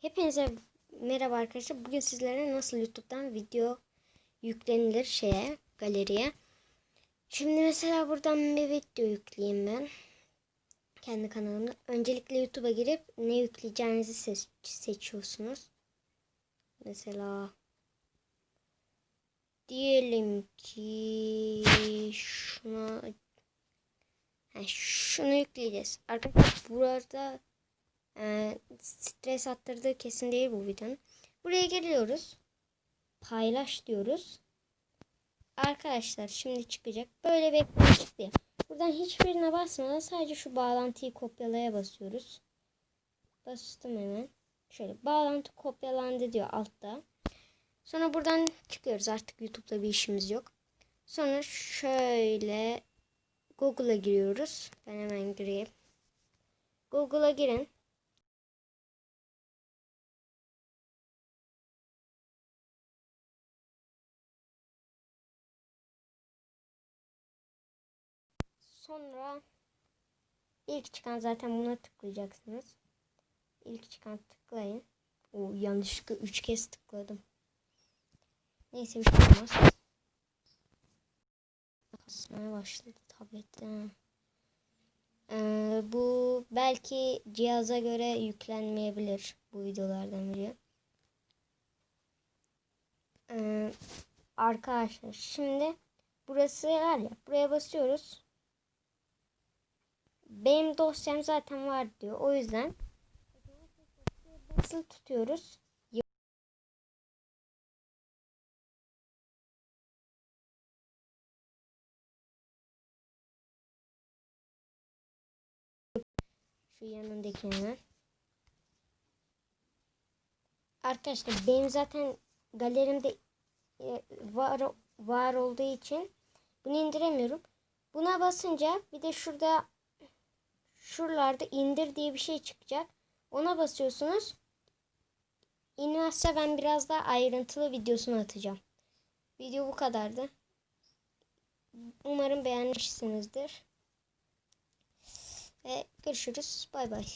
Hepinize merhaba arkadaşlar. Bugün sizlere nasıl YouTube'dan video yüklenilir şeye, galeriye. Şimdi mesela buradan bir video yükleyeyim ben. Kendi kanalımda. Öncelikle YouTube'a girip ne yükleyeceğinizi seç- seçiyorsunuz. Mesela diyelim ki şuna Ha, şunu yükleyeceğiz. Arkadaşlar burada ee, stres attırdığı kesin değil bu videonun. Buraya geliyoruz. Paylaş diyoruz. Arkadaşlar şimdi çıkacak. Böyle bir çıktı. Buradan hiçbirine basmadan sadece şu bağlantıyı kopyalaya basıyoruz. Bastım hemen. Şöyle bağlantı kopyalandı diyor altta. Sonra buradan çıkıyoruz. Artık YouTube'da bir işimiz yok. Sonra şöyle Google'a giriyoruz. Ben hemen gireyim. Google'a girin. Sonra ilk çıkan zaten buna tıklayacaksınız. İlk çıkan tıklayın. O yanlışlıkla 3 kez tıkladım. Neyse bir şey olmaz. Kasmaya başladı tablette. Ee, bu belki cihaza göre yüklenmeyebilir bu videolardan biri. Ee, arkadaşlar şimdi burası var ya buraya basıyoruz. Benim dosyam zaten var diyor. O yüzden basılı tutuyoruz. Şu yanındakini. Arkadaşlar benim zaten galerimde e, var var olduğu için bunu indiremiyorum. Buna basınca bir de şurada şuralarda indir diye bir şey çıkacak. Ona basıyorsunuz. İnmezse ben biraz daha ayrıntılı videosunu atacağım. Video bu kadardı. Umarım beğenmişsinizdir. Ve görüşürüz. Bay bay.